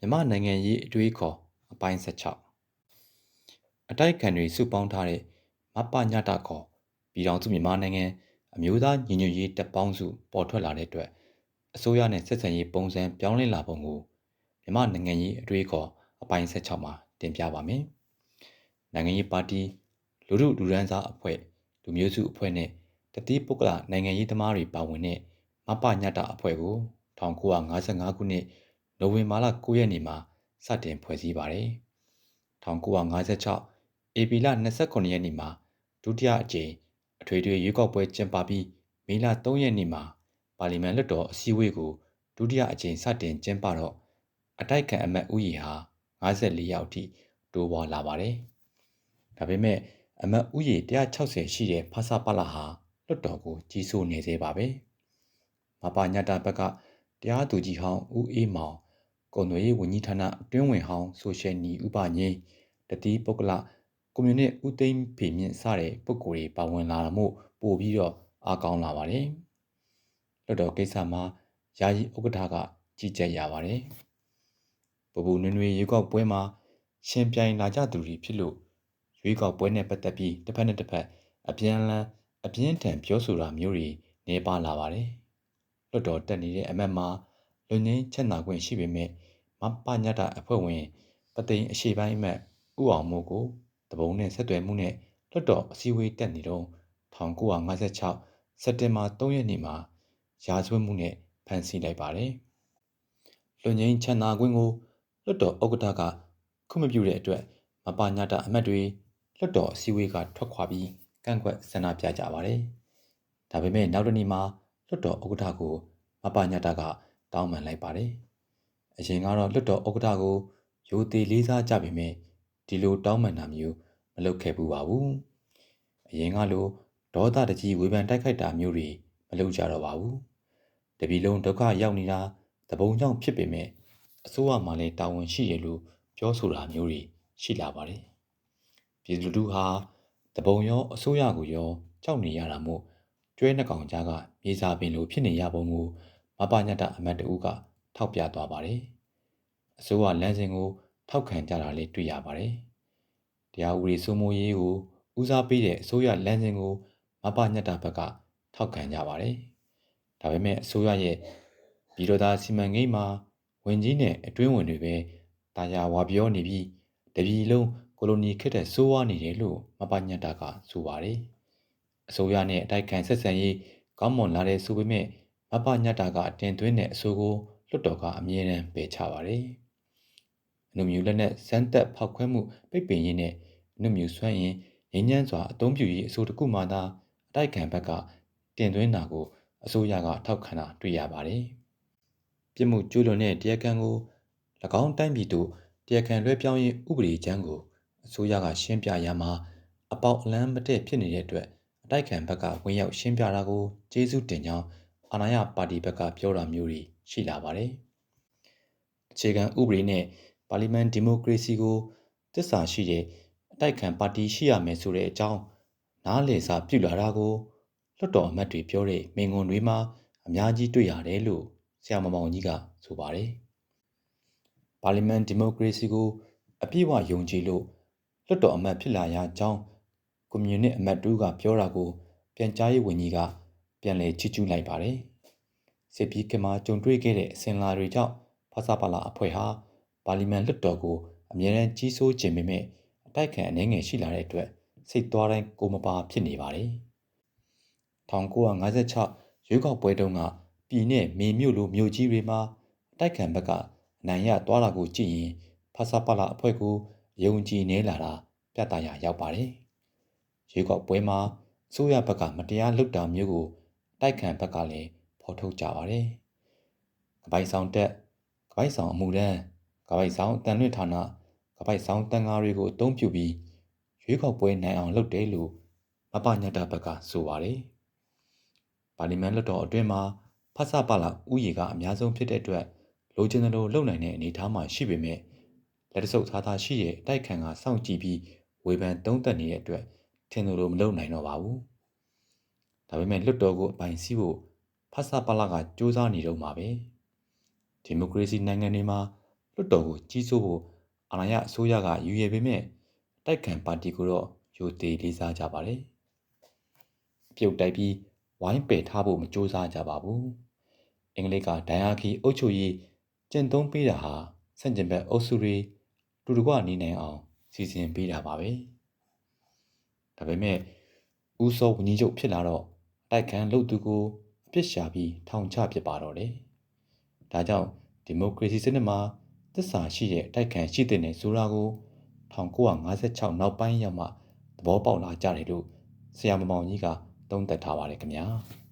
မြမနိုင်ငံရေးအတွေးခေါ်အပိုင်း16အတိုက်ခံတွေစုပေါင်းထားတဲ့မပညတခေါ်ပြည်တော်စုမြန်မာနိုင်ငံအမျိုးသားညီညွတ်ရေးတပ်ပေါင်းစုပေါ်ထွက်လာတဲ့အတွက်အစိုးရနဲ့ဆက်ဆံရေးပုံစံပြောင်းလဲလာပုံကိုမြမနိုင်ငံရေးအတွေးခေါ်အပိုင်း16မှာတင်ပြပါမယ်။နိုင်ငံရေးပါတီလူထုလူရန်စားအဖွဲ့လူမျိုးစုအဖွဲ့နဲ့တတိပုဂ္ဂလနိုင်ငံရေးသမားတွေပါဝင်တဲ့မပညတအဖွဲ့ကို1955ခုနှစ် နိုဝင်ဘာလ9ရက်နေ့မှာစတင်ဖွဲ့စည်းပါတယ်။1956ဧပြီလ29ရက်နေ့မှာဒုတိယအကြိမ်အထွေထွေရွေးကောက်ပွဲကျင်းပပြီးမေလ3ရက်နေ့မှာပါလီမန်လွှတ်တော်အစည်းအဝေးကိုဒုတိယအကြိမ်စတင်ကျင်းပတော့အတိုက်ခံအမတ်ဦးရေဟာ54ယောက်ထိတိုးပွားလာပါတယ်။ဒါပေမဲ့အမတ်ဦးရေ160ရှိတဲ့ဖဆပလဟာလွှတ်တော်ကိုကြီးစိုးနေသေးပါပဲ။မပညတာဘက်ကတရားသူကြီးဟောင်းဦးအေးမောင် ကုန်သွယ်ရေးဝန်ကြီးဌာနအတွင်းဝင်ဟောင်းဆိုရှယ်နီဥပငိမ့်တတိပုဂ္ဂလကွန်မြူနစ်ဦးသိန်းဖေမြင့်စတဲ့ပုဂ္ဂိုလ်တွေပါဝင်လာမှုပို့ပြီးတော့အားကောင်းလာပါတယ်။လွတ်တော်ကိစ္စမှာယာယီဥက္ကဋ္ဌကကြီးကြပ်ရပါတယ်။ပပူနွေနွေရွေးကောက်ပွဲမှာရှင်ပြိုင်လာကြသူတွေဖြစ်လို့ရွေးကောက်ပွဲနဲ့ပတ်သက်ပြီးတစ်ဖက်နဲ့တစ်ဖက်အပြန်အလှန်အပြင်းထန်ပြောဆိုတာမျိုးတွေနေပါလာပါတယ်။လွတ်တော်တက်နေတဲ့အမတ်မှာလူငင်းချက်နာခွင့်ရှိပေမဲ့ မပညတာအဖွဲ့ဝင်ပသိမ်အရှိပိုင်းမှဥအောင်မို့ကိုတပုံနဲ့ဆက်သွယ်မှုနဲ့လွတ်တော်အစည်းအဝေးတက်နေတော့1956စက်တင်ဘာ3ရက်နေ့မှာရာဇဝတ်မှုနဲ့ဖမ်းဆီးလိုက်ပါတယ်။လူငင်းချန်နာခွင့်ကိုလွတ်တော်ဥက္ကဋ္ဌကခွင့်မပြုတဲ့အတွက်မပညတာအမတ်တွေလွတ်တော်အစည်းအဝေးကထွက်ခွာပြီးကန့်ကွက်ဆန္ဒပြကြပါတယ်။ဒါပေမဲ့နောက်တနေ့မှာလွတ်တော်ဥက္ကဋ္ဌကိုမပညတာကတောင်းပန်လိုက်ပါတယ်။ အရင်ကတော့လွတ်တော်ဥက္ကဋ္ဌကိုရိုသေလေးစားကြပေမဲ့ဒီလိုတောင်းပန်တာမျိုးမလုပ်ခဲ့ဘူးပါဘူးအရင်ကလိုဒေါသတကြီးဝေဖန်တိုက်ခိုက်တာမျိုးတွေမလုပ်ကြတော့ပါဘူးတပီလုံးဒုက္ခရောက်နေတာသဘုံကြောင့်ဖြစ်ပေမဲ့အစိုးရမှလည်းတာဝန်ရှိရလို့ပြောဆိုတာမျိုးတွေရှိလာပါတယ်ပြည်သူလူထုဟာတပုံရောအစိုးရကိုရောကြောက်နေရတာမို့ကျွဲနှကောင်ကြားကမြေစာပင်လိုဖြစ်နေရပုံကိုမပညတအမတ်တဦးက ထောက်ပြသွားပါတယ်။အစိုးရလမ်းစဉ်ကိုထောက်ခံကြတာလည်းတွေ့ရပါတယ်။တရားဥပဒေစိုးမိုးရေးကိုဦးစားပေးတဲ့အစိုးရလမ်းစဉ်ကိုမပညတ်တာဘက်ကထောက်ခံကြပါတယ်။ဒါပေမဲ့အစိုးရရဲ့ပြည်တော်သားစီမံကိန်းမှာဝင်ကြီးနဲ့အတွင်းဝင်တွေပဲတာယာဝါပြောနေပြီးတပြည်လုံးကိုလိုနီခေတ်တဲ့စိုးဝါးနေတယ်လို့မပညတ်တာကဆိုပါတယ်။အစိုးရနဲ့အတိုက်ခံဆက်ဆံရေးကောင်းမွန်လာတဲ့ဆိုပေမဲ့မပညတ်တာကတင်သွင်းတဲ့အဆိုကို လွှတ်တော်ကအမြဲတမ်းပယ်ချပါတယ်။အနုမြူလက်နက်စမ်းသက်ဖောက်ခွဲမှုပိတ်ပင်ရေးနဲ့အနုမြူဆွမ်းရင်ငြိမ်းချမ်းစွာအသုံးပြုရေးအဆိုတခုမှသာအတိုက်ခံဘက်ကတင်သွင်းတာကိုအစိုးရကထောက်ခံတာတွေ့ရပါတယ်။ပြစ်မှုကျူးလွန်တဲ့တရားခံကို၎င်းတိုင်းပြည်သို့တရားခံလွှဲပြောင်းရေးဥပဒေချမ်းကိုအစိုးရကရှင်းပြရမှာအပေါက်အလန်းမတည့်ဖြစ်နေတဲ့အတွက်အတိုက်ခံဘက်ကဝင်ရောက်ရှင်းပြတာကိုကျေးဇူးတင်ကြောင်းအာဏာရပါတီဘက်ကပြောတာမျိုးတွေ ရှိလာပါတယ်။အခြေခံဥပဒေနဲ့ပါလီမန်ဒီမိုကရေစီကိုတစ္ဆာရှိတဲ့အတိုက်ခံပါတီရှိရမယ်ဆိုတဲ့အကြောင်းနားလည်စာပြုလာတာကိုလွှတ်တော်အမတ်တွေပြောတဲ့မိန့်ခွန်းတွေမှာအများကြီးတွေ့ရတယ်လို့ဆရာမမောင်ကြီးကဆိုပါတယ်။ပါလီမန်ဒီမိုကရေစီကိုအပြည့်အဝယုံကြည်လို့လွှတ်တော်အမတ်ဖြစ်လာရကြောင်းကွန်မြူနစ်အမတ်တူကပြောတာကို ပြန်ကြားရေးဝန်ကြီးကပြန်လည်ချီးကျူးလိုက်ပါတယ်။ စစ်ပြီးကမှာကြုံတွေ့ခဲ့တဲ့အစဉ်လာတွေကြောင့်ဖဆပါလာအဖွဲ့ဟာပါလီမန်လွှတ်တော်ကိုအမြဲတမ်းကြီးစိုးခြင်းပေမဲ့အတိုက်ခံအနေငယ်ရှိလာတဲ့အတွက်စိတ်သွားတိုင်းကိုမပါဖြစ်နေပါတယ်။1956ရွေးကောက်ပွဲတုန်းကပြည်နဲ့မေမြို့လိုမြို့ကြီးတွေမှာအတိုက်ခံဘက်ကအနိုင်ရသွားတာကိုကြည့်ရင်ဖဆပါလာအဖွဲ့ကိုယုံကြည်နေလာတာပြသရာရောက်ပါတယ်။ရွေးကောက်ပွဲမှာအစိုးရဘက်ကမတရားလုပ်တာမျိုးကိုတိုက်ခံဘက်ကလည်း ဖော်ထုတ်ကြပါတယ်။ကပိုင်ဆောင်တက်ကပိုင်ဆောင်အမှုတန်းကပိုင်ဆောင်တန်လွင့်ဌာနကပိုင်ဆောင်တန်ငါတွေကိုအသုံးပြုပြီးရွေးကောက်ပွဲနိုင်အောင်လုပ်တယ်လို့မပညတဘက်ကဆိုပါတယ်။ပါလီမန်လွှတ်တော်အတွင်းမှာဖဆပလာဥယေကအများဆုံးဖြစ်တဲ့အတွက်လိုချင်တယ်လို့လုပ်နိုင်တဲ့အနေအထားမှာရှိပေမဲ့လက်တဆုပ်သားသားရှိရဲ့တိုက်ခံကစောင့်ကြည့်ပြီးဝေဖန်သုံးသပ်နေတဲ့အတွက်ထင်လို့မလုပ်နိုင်တော့ပါဘူး။ဒါပေမဲ့လွတ်တော်ကိုအပိုင်စီးဖို့ ဖဆပလကစူးစမ်းနေတော့မှာပဲဒီမိုကရေစီနိုင်ငံတွေမှာလွတ်တော်ကိုကြီးစိုးဖို့အာဏာရအစိုးရကယူရပေမဲ့တိုက်ခံပါတီကိုတော့ယိုသေးလေးစားကြပါတယ်။ပြုတ်တိုက်ပြီးဝိုင်းပယ်ထားဖို့မကြိုးစားကြပါဘူး။အင်္ဂလိပ်ကဒိုင်ယာခီအုပ်ချုပ်ရေးကျင့်သုံးပေးတာဟာဆန့်ကျင်ဘက်အုပ်စုတွေတူတကွနေနိုင်အောင်စီစဉ်ပေးတာပါပဲ။ဒါပေမဲ့ဦးစောဝင်းကြီးချုပ်ဖြစ်လာတော့တိုက်ခံလုပ်သူကို အပြစ်ရှာပြီးထောင်ချပစ်ပါတော့တယ်။ဒါကြောင့်ဒီမိုကရေစီစနစ်မှာသစ္စာရှိတဲ့တိုက်ခံရှိတဲ့ဆိုတာကို1956နောက်ပိုင်းရောက်မှသဘောပေါက်လာကြတယ်လို့ဆရာမမောင်ကြီးကသုံးသပ်ထားပါတယ်ခင်ဗျာ။